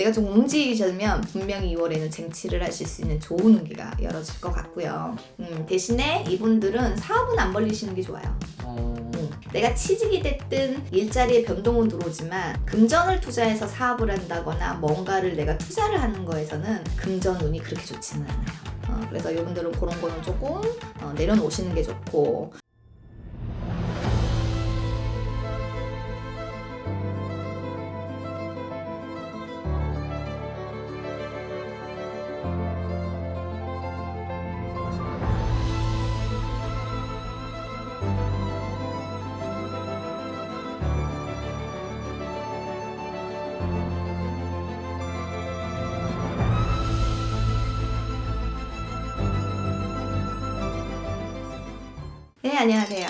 내가 좀 움직이시면 분명히 2월에는 쟁취를 하실 수 있는 좋은 운기가 열어질 것 같고요. 음, 대신에 이분들은 사업은 안 벌리시는 게 좋아요. 어, 음, 내가 취직이 됐든 일자리에 변동은 들어오지만 금전을 투자해서 사업을 한다거나 뭔가를 내가 투자를 하는 거에서는 금전 운이 그렇게 좋지는 않아요. 어, 그래서 이분들은 그런 거는 조금 어, 내려놓으시는 게 좋고 네 안녕하세요.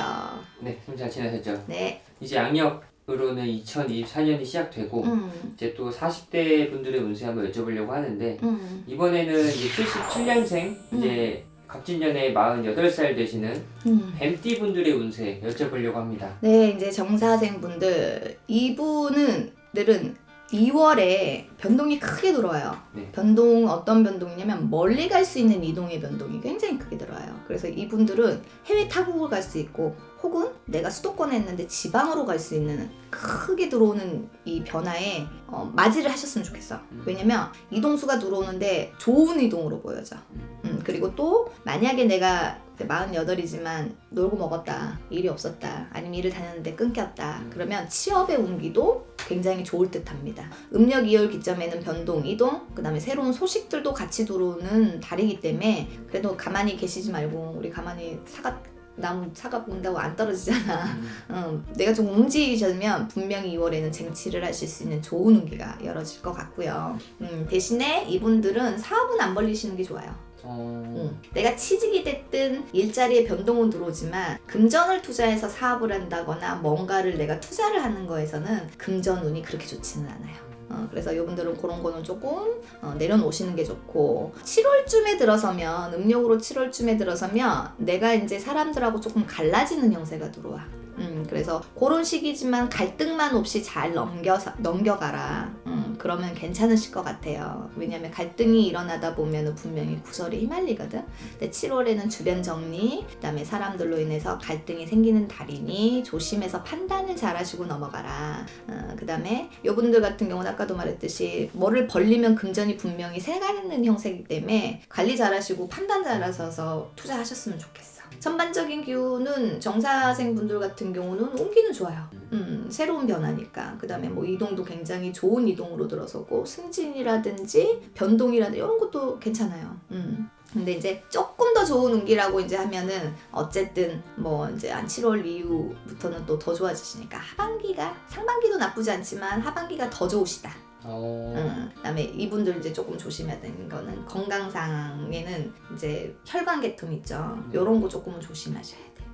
네, 좀 잘 지내셨죠? 네. 이제 양력으로는 2024년이 시작되고 음, 이제 또 40대 분들의 운세 한번 여쭤보려고 하는데 음, 이번에는 이제 77년생 이제 갑진년에 48살 되시는 음. 뱀띠 분들의 운세 여쭤보려고 합니다. 네, 이제 정사생 분들 이분은 들은 2월에 변동이 크게 들어와요. 네. 변동 어떤 변동이냐면 멀리 갈 수 있는 이동의 변동이 굉장히 크게 들어와요. 그래서 이분들은 해외 타국을 갈 수 있고 혹은 내가 수도권에 있는데 지방으로 갈 수 있는 크게 들어오는 이 변화에 어, 맞이를 하셨으면 좋겠어. 음. 왜냐면 이동수가 들어오는데 좋은 이동으로 보여져. 음, 그리고 또 만약에 내가 48이지만 놀고 먹었다. 일이 없었다. 아니면 일을 다녔는데 끊겼다. 음. 그러면 취업의 운기도 굉장히 좋을 듯 합니다. 음력 2월 기점에는 변동, 이동, 그 다음에 새로운 소식들도 같이 들어오는 달이기 때문에 그래도 가만히 계시지 말고 우리 가만히 사과 나무 사과 본다고 안 떨어지잖아. 음, 음, 내가 좀 움직이시면 분명히 2월에는 쟁취를 하실 수 있는 좋은 운기가 열어질 것 같고요. 음, 대신에 이분들은 사업은 안 벌리시는 게 좋아요. 어, 음, 내가 취직이 됐든 일자리에 변동은 들어오지만 금전을 투자해서 사업을 한다거나 뭔가를 내가 투자를 하는 거에서는 금전 운이 그렇게 좋지는 않아요. 어, 그래서 이분들은 그런 거는 조금 어, 내려놓으시는 게 좋고 7월쯤에 들어서면 음력으로 7월쯤에 들어서면 내가 이제 사람들하고 조금 갈라지는 형세가 들어와. 음, 그래서 그런 시기지만 갈등만 없이 잘 넘겨 넘겨가라. 음, 그러면 괜찮으실 것 같아요. 왜냐하면 갈등이 일어나다 보면은 분명히 구설이 휘말리거든. 근데 7월에는 주변 정리, 그다음에 사람들로 인해서 갈등이 생기는 달이니 조심해서 판단을 잘하시고 넘어가라. 어, 그다음에 요분들 같은 경우는 아까도 말했듯이 뭐를 벌리면 금전이 분명히 새가는 형세이기 때문에 관리 잘하시고 판단 잘하셔서 투자하셨으면 좋겠어. 전반적인 기운은 정사생 분들 같은 경우는 온기는 좋아요. 음, 새로운 변화니까. 그 다음에 뭐 이동도 굉장히 좋은 이동으로 들어서고 승진이라든지 변동이라든지 이런 것도 괜찮아요. 음. 근데 이제 조금 더 좋은 운기라고 이제 하면은 어쨌든 뭐 이제 한 7월 이후부터는 또 더 좋아지시니까 하반기가 상반기도 나쁘지 않지만 하반기가 더 좋으시다. 어, 음, 그다음에 이분들 이제 조금 조심해야 되는 거는 건강상에는 이제 혈관 계통 있죠. 요런 거 조금은 조심하셔야 돼.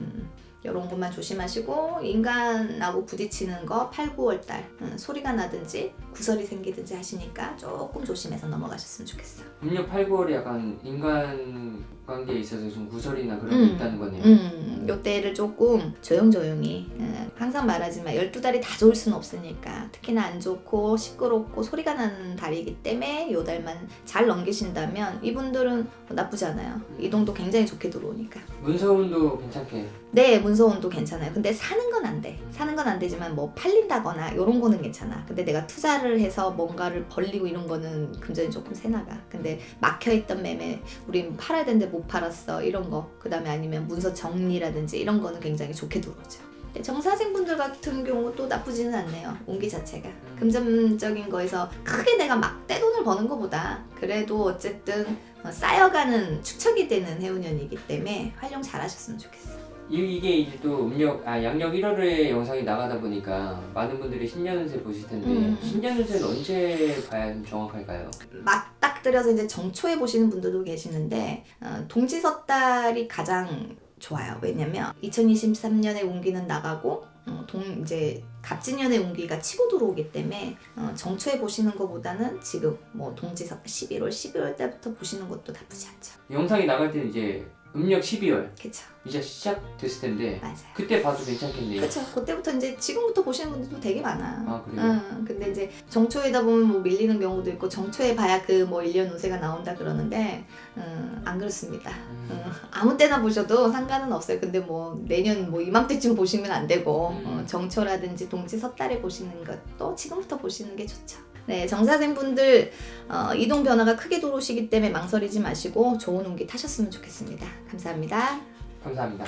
음, 요런 것만 조심하시고 인간하고 부딪히는 거 8, 9월 달 음, 소리가 나든지 구설이 생기든지 하시니까 조금 조심해서 넘어가셨으면 좋겠어. 음력 8, 9월에 약간 인간 관계에 있어서 좀 구설이나 그런 게 음. 있다는 거네요. 음, 요 때를 조금 조용조용히 음, 항상 말하지만 12달이 다 좋을 수는 없으니까 특히나 안 좋고 시끄럽고 소리가 나는 달이기 때문에 요 달만 잘 넘기신다면 이분들은 나쁘지 않아요. 이동도 굉장히 좋게 들어오니까. 문서운도 괜찮게. 네, 문 서운도 괜찮아요. 근데 사는 건 안 돼. 사는 건 안 되지만 뭐 팔린다거나 이런 거는 괜찮아. 근데 내가 투자를 해서 뭔가를 벌리고 이런 거는 금전이 조금 새나가. 근데 막혀있던 매매 우린 팔아야 되는데 못 팔았어 이런 거. 그 다음에 아니면 문서 정리라든지 이런 거는 굉장히 좋게 들어오죠. 정사생분들 같은 경우도 나쁘지는 않네요. 운기 자체가. 금전적인 거에서 크게 내가 막 떼돈을 버는 것보다 그래도 어쨌든 어, 쌓여가는 축척이 되는 해운년이기 때문에 활용 잘 하셨으면 좋겠어. 이- 이게 이제 또 음력 아 양력 1월에 영상이 나가다 보니까 많은 분들이 신년운세 보실 텐데 음. 신년운세는 언제 봐야 좀 정확할까요? 맞닥뜨려서 이제 정초에 보시는 분들도 계시는데 어, 동지섣달이 가장 좋아요. 왜냐면 2023년에 운기는 나가고 어, 동 이제 갑진년의 운기가 치고 들어오기 때문에 어, 정초에 보시는 것보다는 지금 뭐 동지석 11월, 12월 때부터 보시는 것도 나쁘지 않죠. 영상이 나갈 때는 이제 음력 12월 그쵸. 이제 시작됐을 텐데 맞아요. 그때 봐도 괜찮겠네요. 그쵸. 그때부터 이제 지금부터 보시는 분들도 되게 많아. 아 그래요? 응, 근데 이제 정초에다 보면 뭐 밀리는 경우도 있고 정초에 봐야 그 뭐 1년 운세가 나온다 그러는데 음, 안 그렇습니다. 음. 음, 아무 때나 보셔도 상관은 없어요. 근데 뭐 내년 뭐 이맘때쯤 보시면 안 되고 음. 어, 정초라든지 동지 섣달에 보시는 것도 지금부터 보시는 게 좋죠. 네, 정사생 분들 어, 이동 변화가 크게 들어오시기 때문에 망설이지 마시고 좋은 운기 타셨으면 좋겠습니다. 감사합니다. 감사합니다.